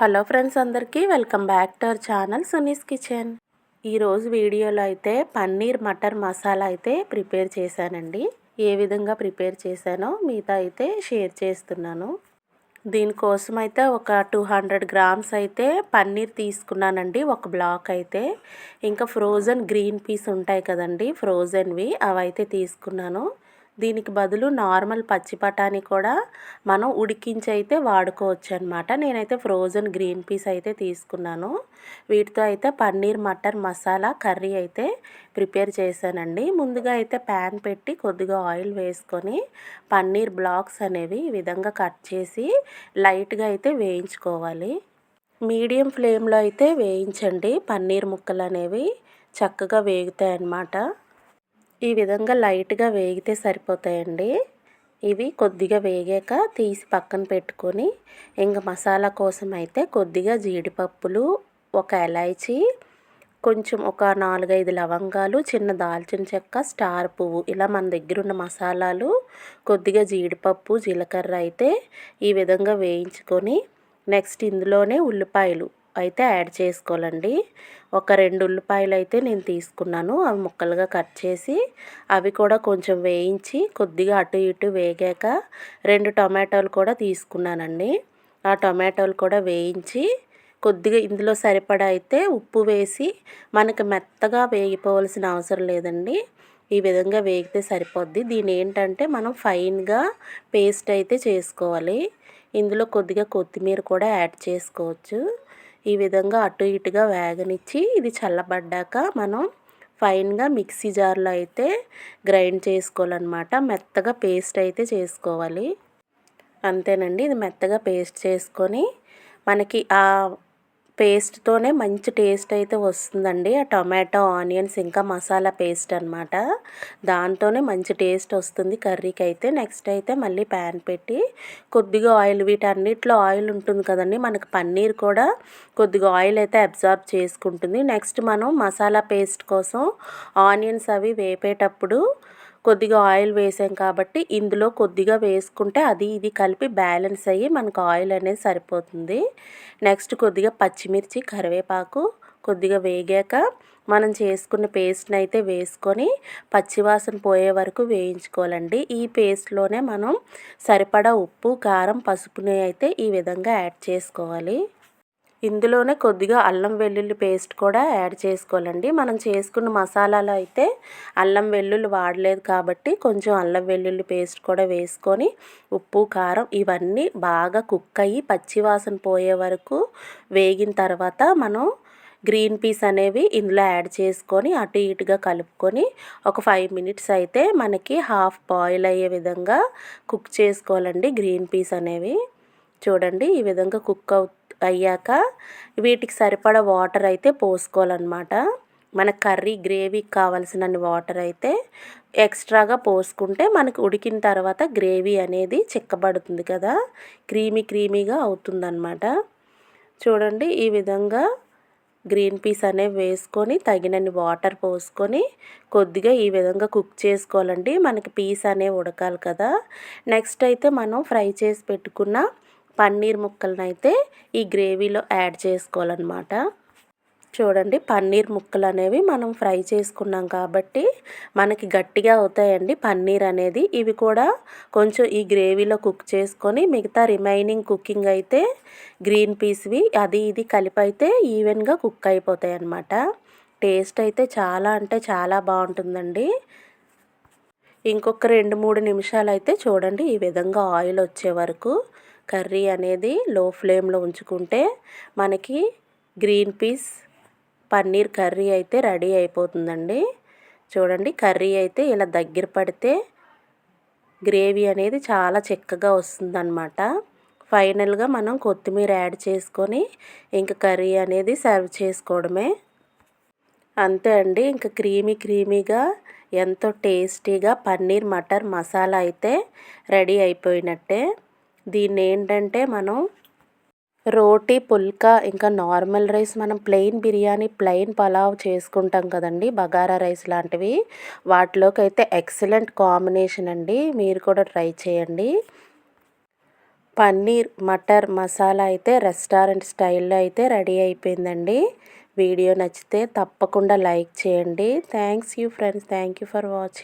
Hello friends అందరికీ welcome back to our channel Suni's kitchen. ఈరోజు వీడియోలో అయితే పన్నీర్ మటర్ మసాలా అయితే ప్రిపేర్ చేశానండి. ఏ విధంగా ప్రిపేర్ చేశానో మీతో అయితే షేర్ చేస్తున్నాను. దీనికోసం అయితే ఒక టూ హండ్రెడ్ గ్రామ్స్ అయితే పన్నీర్ తీసుకున్నానండి ఒక బ్లాక్ అయితే. ఇంకా ఫ్రోజన్ గ్రీన్ పీస్ ఉంటాయి కదండి ఫ్రోజన్వి అవి అయితే తీసుకున్నాను. దీనికి బదులు నార్మల్ పచ్చి బఠానీ కూడా మనం ఉడికించి అయితే వాడుకోవచ్చు అనమాట నేనైతే ఫ్రోజన్ గ్రీన్ పీస్ అయితే తీసుకున్నాను. వీటితో అయితే పన్నీర్ మటర్ మసాలా కర్రీ అయితే ప్రిపేర్ చేశానండి. ముందుగా అయితే ప్యాన్ పెట్టి కొద్దిగా ఆయిల్ వేసుకొని పన్నీర్ బ్లాక్స్ అనేవి ఈ విధంగా కట్ చేసి లైట్గా అయితే వేయించుకోవాలి. మీడియం ఫ్లేమ్లో అయితే వేయించండి. పన్నీర్ ముక్కలు అనేవి చక్కగా వేగుతాయి అన్నమాట ఈ విధంగా లైట్గా వేగితే సరిపోతాయండి. ఇవి కొద్దిగా వేగాక తీసి పక్కన పెట్టుకొని ఇంకా మసాలా కోసం అయితే కొద్దిగా జీడిపప్పులు ఒక ఎలాచి కొంచెం ఒక నాలుగైదు లవంగాలు చిన్న దాల్చిన చెక్క స్టార్ పువ్వు ఇలా మన దగ్గర ఉన్న మసాలాలు కొద్దిగా జీడిపప్పు జీలకర్ర అయితే ఈ విధంగా వేయించుకొని నెక్స్ట్ ఇందులోనే ఉల్లిపాయలు అయితే యాడ్ చేసుకోవాలండి. ఒక రెండు ఉల్లిపాయలు అయితే నేను తీసుకున్నాను. అవి ముక్కలుగా కట్ చేసి అవి కూడా కొంచెం వేయించి కొద్దిగా అటు ఇటు వేగాక రెండు టొమాటోలు కూడా తీసుకున్నానండి. ఆ టొమాటోలు కూడా వేయించి కొద్దిగా ఇందులో సరిపడా అయితే ఉప్పు వేసి మనకి మెత్తగా వేగిపోవలసిన అవసరం లేదండి. ఈ విధంగా వేగితే సరిపోద్ది. దీని ఏంటంటే మనం ఫైన్గా పేస్ట్ అయితే చేసుకోవాలి. ఇందులో కొద్దిగా కొత్తిమీర కూడా యాడ్ చేసుకోవచ్చు. ఈ విధంగా అటు ఇటుగా వేగనిచ్చి ఇది చల్లబడ్డాక మనం ఫైన్గా మిక్సీ జార్లో అయితే గ్రైండ్ చేసుకోవాలన్నమాట. మెత్తగా పేస్ట్ అయితే చేసుకోవాలి. అంతేనండి. ఇది మెత్తగా పేస్ట్ చేసుకొని మనకి ఆ పేస్ట్తోనే మంచి టేస్ట్ అయితే వస్తుందండి. ఆ టొమాటో ఆనియన్స్ ఇంకా మసాలా పేస్ట్ అనమాట దాంతోనే మంచి టేస్ట్ వస్తుంది కర్రీకి అయితే నెక్స్ట్ అయితే మళ్ళీ ప్యాన్ పెట్టి కొద్దిగా ఆయిల్ వీటన్నిటిలో ఆయిల్ ఉంటుంది కదండి. మనకు పన్నీర్ కూడా కొద్దిగా ఆయిల్ అయితే అబ్జార్బ్ చేసుకుంటుంది. నెక్స్ట్ మనం మసాలా పేస్ట్ కోసం ఆనియన్స్ అవి వేపేటప్పుడు కొద్దిగా ఆయిల్ వేసాం కాబట్టి ఇందులో కొద్దిగా వేసుకుంటే అది ఇది కలిపి బ్యాలెన్స్ అయ్యి మనకు ఆయిల్ అనేది సరిపోతుంది. నెక్స్ట్ కొద్దిగా పచ్చిమిర్చి కరివేపాకు కొద్దిగా వేగాక మనం చేసుకున్న పేస్ట్ని అయితే వేసుకొని పచ్చివాసన పోయే వరకు వేయించుకోవాలండి. ఈ పేస్ట్లోనే మనం సరిపడా ఉప్పు కారం పసుపుని అయితే ఈ విధంగా యాడ్ చేసుకోవాలి. ఇందులోనే కొద్దిగా అల్లం వెల్లుల్లి పేస్ట్ కూడా యాడ్ చేసుకోవాలండి. మనం చేసుకున్న మసాలాలో అయితే అల్లం వెల్లుల్లి వాడలేదు కాబట్టి కొంచెం అల్లం వెల్లుల్లి పేస్ట్ కూడా వేసుకొని ఉప్పు కారం ఇవన్నీ బాగా కుక్ అయ్యి పచ్చివాసన పోయే వరకు వేగిన తర్వాత మనం గ్రీన్ పీస్ అనేవి ఇందులో యాడ్ చేసుకొని అటు ఇటుగా కలుపుకొని ఒక ఫైవ్ మినిట్స్ అయితే మనకి హాఫ్ బాయిల్ అయ్యే విధంగా కుక్ చేసుకోవాలండి గ్రీన్ పీస్ అనేవి. చూడండి ఈ విధంగా కుక్ అవు అయ్యాక వీటికి సరిపడ వాటర్ అయితే పోసుకోవాలన్నమాట. మన కర్రీ గ్రేవీకి కావాల్సిన వాటర్ అయితే ఎక్స్ట్రాగా పోసుకుంటే మనకు ఉడికిన తర్వాత గ్రేవీ అనేది చిక్కబడుతుంది కదా. క్రీమీ క్రీమీగా అవుతుందన్నమాట. చూడండి ఈ విధంగా గ్రీన్ పీస్ అనేవి వేసుకొని తగినన్ని వాటర్ పోసుకొని కొద్దిగా ఈ విధంగా కుక్ చేసుకోవాలండి. మనకి పీస్ అనేవి ఉడకాలి కదా. నెక్స్ట్ అయితే మనం ఫ్రై చేసి పెట్టుకున్న పన్నీర్ ముక్కలను అయితే ఈ గ్రేవీలో యాడ్ చేసుకోవాలన్నమాట. చూడండి పన్నీర్ ముక్కలు అనేవి మనం ఫ్రై చేసుకున్నాం కాబట్టి మనకి గట్టిగా అవుతాయండి పన్నీర్ అనేది. ఇవి కూడా కొంచెం ఈ గ్రేవీలో కుక్ చేసుకొని మిగతా రిమైనింగ్ కుకింగ్ అయితే గ్రీన్ పీస్వి అది ఇది కలిపి అయితే ఈవెన్గా కుక్ అయిపోతాయి అన్నమాట టేస్ట్ అయితే చాలా అంటే చాలా బాగుంటుందండి. ఇంకొక రెండు మూడు నిమిషాలు అయితే చూడండి ఈ విధంగా ఆయిల్ వచ్చే వరకు కర్రీ అనేది లో ఫ్లేమ్లో ఉంచుకుంటే మనకి గ్రీన్ పీస్ పన్నీర్ కర్రీ అయితే రెడీ అయిపోతుందండి. చూడండి కర్రీ అయితే ఇలా దగ్గర పడితే గ్రేవీ అనేది చాలా చిక్కగా వస్తుందన్నమాట. ఫైనల్గా మనం కొత్తిమీర యాడ్ చేసుకొని ఇంకా కర్రీ అనేది సర్వ్ చేసుకోవడమే. అంతే అండి ఇంకా క్రీమీ క్రీమీగా ఎంతో టేస్టీగా పన్నీర్ మటర్ మసాలా అయితే రెడీ అయిపోయినట్టే. దీన్ని ఏంటంటే మనం రోటీ పుల్కా ఇంకా నార్మల్ రైస్ మనం ప్లెయిన్ బిర్యానీ ప్లెయిన్ పలావ్ చేసుకుంటాం కదండి బగారా రైస్ లాంటివి. వాటిలోకి అయితే ఎక్సలెంట్ కాంబినేషన్ అండి మీరు కూడా ట్రై చేయండి. పన్నీర్ మటర్ మసాలా అయితే రెస్టారెంట్ స్టైల్లో అయితే రెడీ అయిపోయిందండి. వీడియో నచ్చితే తప్పకుండా లైక్ చేయండి. Thanks you friends thank you for watching